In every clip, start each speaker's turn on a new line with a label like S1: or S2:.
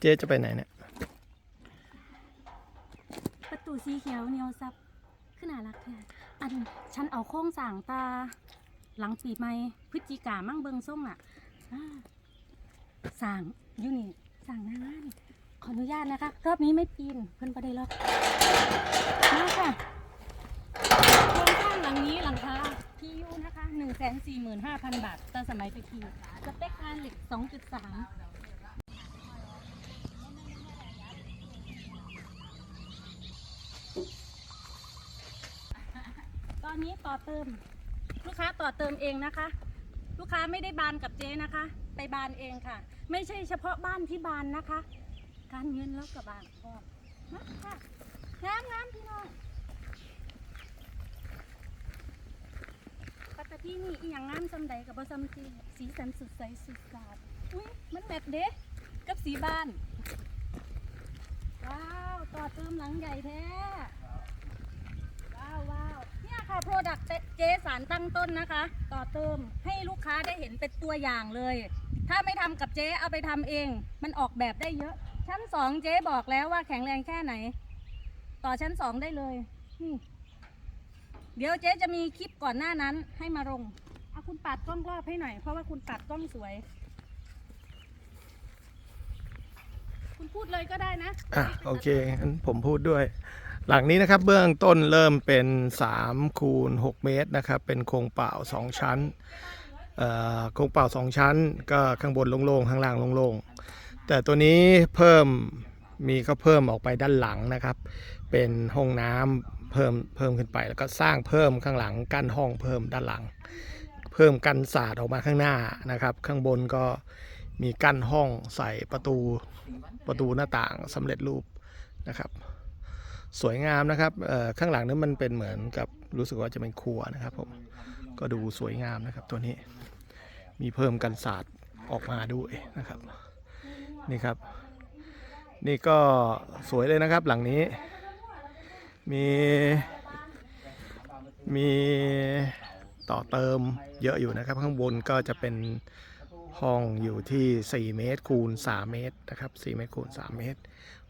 S1: เจ๊จะไปไหนเนี่ย
S2: ประตูสีเขียวเหนียวซับขึ้นน่ารักแท้อันฉันเอาโค้งสร้างตา หลังปีใหม่พฤศจิกามั่งเบิงส่งอะอ่าสร้างอยู่นี่สร้างหน้างานขออนุญาตนะคะ รอบนี้ไม่ปีนเพิ่นประเดี๋ยวล็อกมาค่ะโครงสร้างหลังนี้หลังคาพียูนะคะ1 4 5 0 0 0บาทตาสมัยตะกี้สเปคงานเหล็ก2.3 ตอ นี้ต่อเติม ลูกค้าต่อเติมเองนะคะ ลูกค้าไม่ได้บานกับเจ๊นะคะ ไปบานเองค่ะ ไม่ใช่เฉพาะบ้านที่บานนะคะ การเงินแล้วกับบานพร้อมมาค่ะงามงามพี่น้องปัตตพีนี่อีหยังงามซำใดกับบซัมทีสีสันสดใสสุดสาดอุ้ยมันแมทเด้กับสีบ้าน ว้าว ต่อเติมหลังใหญ่แท้ ว้าวว้าวเนี่ยค่ะ โปรดักต์ เจสารตั้งต้นนะคะ ต่อเติมให้ลูกค้าได้เห็นเป็นตัวอย่างเลย ถ้าไม่ทำกับเจ๊เอาไปทำเอง มันออกแบบได้เยอะ ชั้นสองเจ๊บอกแล้วว่าแข็งแรงแค่ไหน ต่อชั้นสองได้เลยนี่เดี๋ยวเจ๊จะมีคลิปก่อนหน้านั้นให้มาลงเอาคุณปัดกล้องรอบให้หน่อย เพราะว่าคุณปัดกล้องสวย คุณพูดเลยก็ได้นะ
S1: อะโอเคงั้นผมพูดด้วย หลังนี้นะครับเบื้องต้นเริ่มเป็น3คูณ6เมตรนะครับเป็นโครงเปล่า 2 ชั้นโครงเปล่า 2 ชั้น ก็ข้างบนโล่งๆข้างล่างโล่งๆแต่ตัวนี้เพิ่มมีก็เพิ่มออกไปด้านหลังนะครับ เป็นห้องน้ำเพิ่มเพิ่มขึ้นไป แล้วก็สร้างเพิ่มข้างหลังกั้นห้องเพิ่มด้านหลัง เพิ่มกันศาสตร์ออกมาข้างหน้านะครับ ข้างบนก็มีกั้นห้องใส่ประตูประตูหน้าต่างสำเร็จรูปนะครับ สวยงามนะครับข้างหลังนั้นมันเป็นเหมือนกับรู้สึกว่าจะเป็นครัวนะครับผมก็ดูสวยงามนะครับตัวนี้มีเพิ่มกันศาสตร์ออกมาด้วยนะครับนี่ครับ นี่ก็สวยเลยนะครับหลังนี้ มีมีต่อเติมเยอะอยู่นะครับ ข้างบนก็จะเป็นห้องอยู่ที่ 4 เมตรคูณ 3 เมตรนะครับ 4 เมตรคูณ 3 เมตร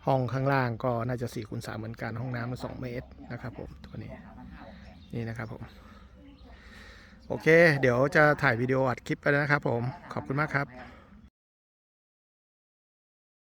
S1: ห้องข้างล่างก็น่าจะ4คูณสเหมือนกันห้องน้ำมัน2เมตรนะครับผมตัวนี้นี่นะครับผมโอเค เดี๋ยวจะถ่ายวิดีโออัดคลิปไปนะครับผมขอบคุณมากครับ